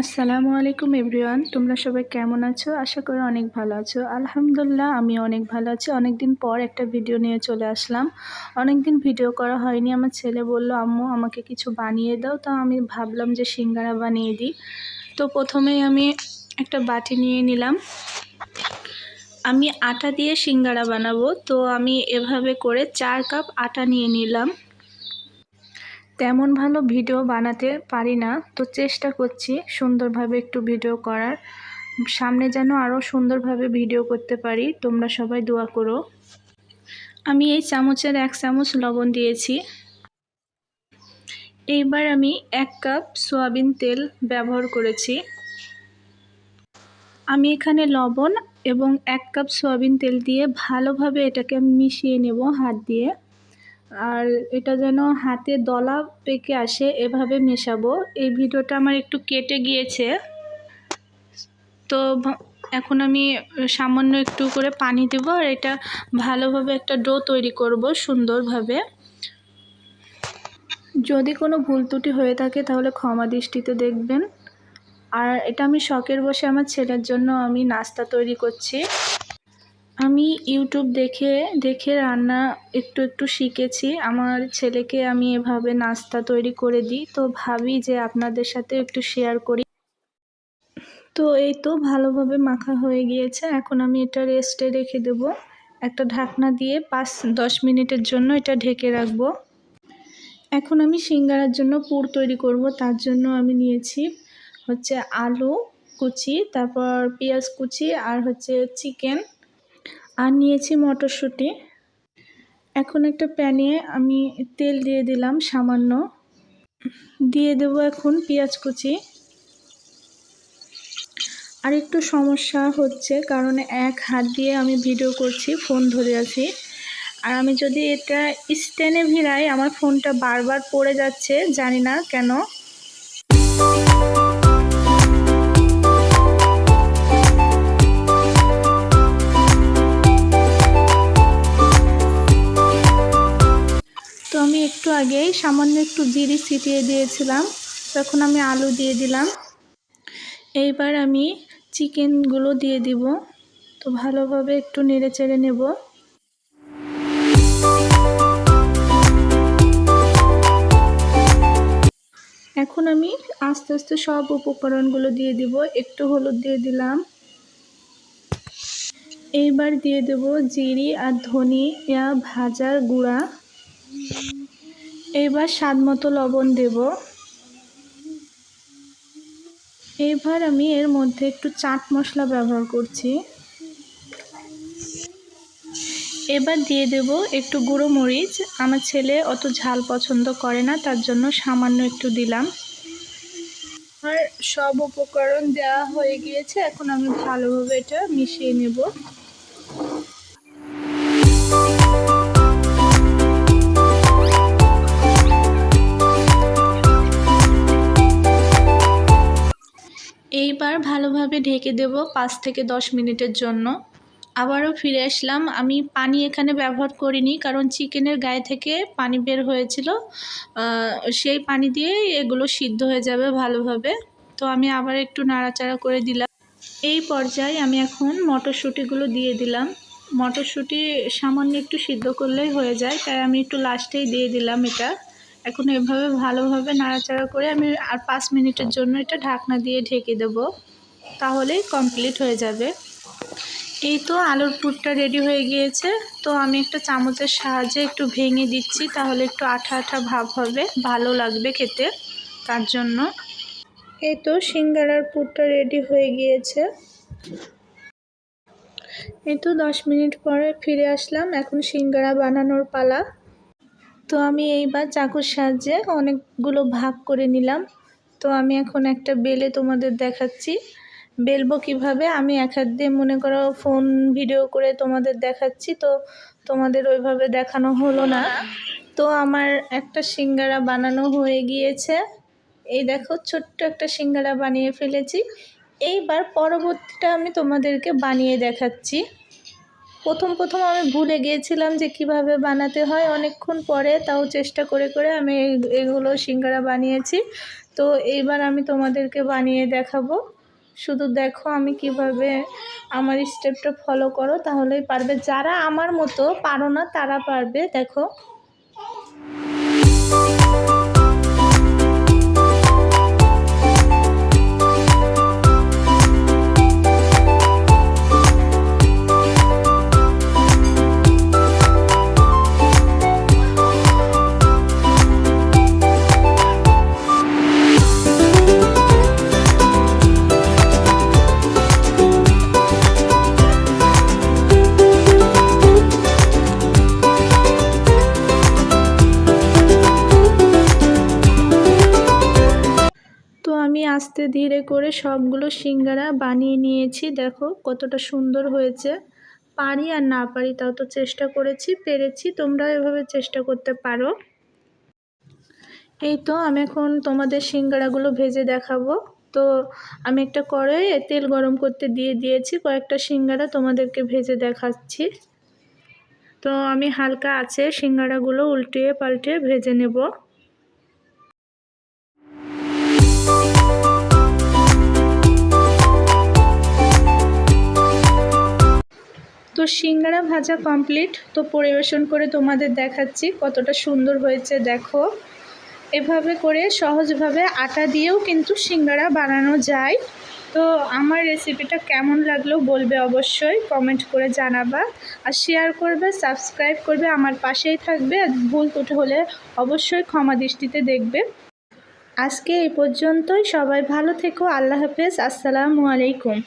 আসসালামু আলাইকুম এভরিওয়ান, তোমরা সবাই কেমন আছো? আশা করি অনেক ভালো আছো। আলহামদুলিল্লাহ আমি অনেক ভালো আছি। অনেক দিন পর একটা ভিডিও নিয়ে চলে আসলাম। অনেক দিন ভিডিও করা হয়নি। আমার ছেলে বলল, আম্মু, আমাকে কিছু বানিয়ে দাও। তো আমি ভাবলাম যে সিঙ্গারা বানিয়ে দিই। তো প্রথমেই আমি একটা বাটি নিয়ে নিলাম। আমি আটা দিয়ে সিঙ্গারা বানাবো। তো আমি এভাবে করে চার কাপ আটা নিয়ে নিলাম। তেমন ভালো ভিডিও বানাতে পারি না, তো চেষ্টা করছি সুন্দরভাবে একটু ভিডিও করার। সামনে যেন আরও সুন্দরভাবে ভিডিও করতে পারি, তোমরা সবাই দোয়া করো। আমি এই চামচের এক চামচ লবণ দিয়েছি। এইবার আমি এক কাপ সয়াবিন তেল ব্যবহার করেছি। আমি এখানে লবণ এবং এক কাপ সয়াবিন তেল দিয়ে ভালোভাবে এটাকে মিশিয়ে নেব হাত দিয়ে। আর এটা যেন হাতে দলা পেকে আসে, এভাবে মেশাবো। এই ভিডিওটা আমার একটু কেটে গিয়েছে। তো এখন আমি সামান্য একটু করে পানি দেব আর এটা ভালোভাবে একটা ডো তৈরি করব সুন্দরভাবে। যদি কোনো ভুল ত্রুটি হয়ে থাকে তাহলে ক্ষমা দৃষ্টিতে দেখবেন। আর এটা আমি শখের বসে আমার ছেলের জন্য আমি নাস্তা তৈরি করছি। আমি ইউটিউব দেখে দেখে রান্না একটু একটু শিখেছি। আমার ছেলেকে আমি এভাবে নাস্তা তৈরি করে দিই। তো ভাবি যে আপনাদের সাথে একটু শেয়ার করি। তো এই তো ভালোভাবে মাখা হয়ে গিয়েছে। এখন আমি এটা রেস্টে রেখে দেব। একটা ঢাকনা দিয়ে পাঁচ, দশ মিনিটের জন্য এটা ঢেকে রাখব। এখন আমি সিঙ্গারার জন্য পুর তৈরি করব। তার জন্য আমি নিয়েছি হচ্ছে আলু কুচি, তারপর পেঁয়াজ কুচি আর হচ্ছে চিকেন আর নিয়েছি মটরশুঁটি। এখন একটা প্যানে আমি তেল দিয়ে দিলাম সামান্য। দিয়ে দেবো এখন পেঁয়াজ কুচি। আর একটু সমস্যা হচ্ছে কারণ এক হাত দিয়ে আমি ভিডিও করছি, ফোন ধরে আছি। আর আমি যদি এটা স্ট্যান্ডে ভিড়াই, আমার ফোনটা বারবার পড়ে যাচ্ছে, জানি না কেন। একটু আগেই সামান্য একটু জিরি ছিটিয়ে দিয়েছিলাম, তখন আমি আলু দিয়ে দিলাম। এইবার আমি চিকেনগুলো দিয়ে দিব, তো ভালোভাবে একটু নেড়ে চেড়ে নেব। এখন আমি আস্তে আস্তে সব উপকরণগুলো দিয়ে দিব, একটু হলুদ দিয়ে দিলাম। এইবার দিয়ে দেব জিরি আর ধনিয়া ভাজার গুঁড়া। এবার স্বাদ মতো লবণ দেব। এবার আমি এর মধ্যে একটু চাট মশলা ব্যবহার করছি। এবার দিয়ে দেব একটু গুঁড়ো মরিচ। আমার ছেলে অত ঝাল পছন্দ করে না, তার জন্য সামান্য একটু দিলাম। আর সব উপকরণ দেওয়া হয়ে গিয়েছে, এখন আমি ভালোভাবে এটা মিশিয়ে নেব। এইবার ভালোভাবে ঢেকে দেব পাঁচ থেকে দশ মিনিটের জন্য। আবারও ফিরে আসলাম। আমি পানি এখানে ব্যবহার করিনি, কারণ চিকেনের গায়ে থেকে পানি বের হয়েছিল। সেই পানি দিয়ে এগুলো সিদ্ধ হয়ে যাবে ভালোভাবে। তো আমি আবার একটু নাড়াচাড়া করে দিলাম। এই পর্যায়ে আমি এখন মটরশুঁটিগুলো দিয়ে দিলাম। মটরশুঁটি সামান্য একটু সিদ্ধ করলেই হয়ে যায়, তাই আমি একটু লাস্টেই দিয়ে দিলাম এটা। এখন এভাবে ভালোভাবে নাড়াচাড়া করে আমি আর পাঁচ মিনিটের জন্য এটা ঢাকনা দিয়ে ঢেকে দেব, তাহলেই কমপ্লিট হয়ে যাবে। এই তো আলুর পুরটা রেডি হয়ে গিয়েছে, তো আমি একটা চামচের সাহায্যে একটু ভেঙে দিচ্ছি, তাহলে একটু আঠা আঠা ভাব হবে, ভালো লাগবে খেতে, তার জন্য। এই তো সিঙ্গারার পুরটা রেডি হয়ে গিয়েছে। এই তো দশ মিনিট পরে ফিরে আসলাম, এখন সিঙ্গারা বানানোর পালা। তো আমি এইবার চাকুর সাহায্যে অনেকগুলো ভাগ করে নিলাম। তো আমি এখন একটা বেলে তোমাদের দেখাচ্ছি। বেলবো কীভাবে? আমি এক হাত দিয়ে মনে করো ফোন ভিডিও করে তোমাদের দেখাচ্ছি। তো তোমাদের ওইভাবে দেখানো হলো না। তো আমার একটা সিঙ্গারা বানানো হয়ে গিয়েছে। এই দেখো, ছোট্ট একটা সিঙ্গারা বানিয়ে ফেলেছি। এইবার পরবর্তীটা আমি তোমাদেরকে বানিয়ে দেখাচ্ছি। প্রথম প্রথম আমি ভুলে গিয়েছিলাম যে কীভাবে বানাতে হয়। অনেকক্ষণ পরে তাও চেষ্টা করে করে আমি এগুলো সিঙ্গারা বানিয়েছি। তো এইবার আমি তোমাদেরকে বানিয়ে দেখাবো। শুধু দেখো আমি কীভাবে আমার স্টেপটা ফলো করো, তাহলেই পারবে। যারা আমার মতো পারো না, তারা পারবে। দেখো। আস্তে ধীরে করে সবগুলো সিঙ্গারা বানিয়ে নিয়েছি। দেখো কতটা সুন্দর হয়েছে। পারি আর না পারি তাও তো চেষ্টা করেছি, পেরেছি। তোমরা এভাবে চেষ্টা করতে পারো। এই তো আমি এখন তোমাদের সিঙ্গারাগুলো ভেজে দেখাবো। তো আমি একটা কড়াইয়ে তেল গরম করতে দিয়ে দিয়েছি, কয়েকটা সিঙ্গারা তোমাদেরকে ভেজে দেখাচ্ছি। তো আমি হালকা আছে সিঙ্গারাগুলো, উল্টিয়ে পাল্টে ভেজে নেব। তো সিঙ্গারা ভাজা কমপ্লিট তো পরিবেশন করে তোমাদের দেখাচ্ছি কতটা সুন্দর হয়েছে, দেখো। এভাবে করে সহজভাবে আটা দিয়েও কিন্তু সিঙ্গারা বানানো যায়। তো আমার রেসিপিটা কেমন লাগল বলবে অবশ্যই কমেন্ট করে জানাবা। আর শেয়ার করবে সাবস্ক্রাইব করবে, আমার পাশেই থাকবে। আর ভুল ত্রুটি হলে অবশ্যই ক্ষমা দৃষ্টিতে দেখবে। আজকে এই পর্যন্তই। সবাই ভালো থেকো। আল্লাহ হাফেজ। আসসালামু আলাইকুম।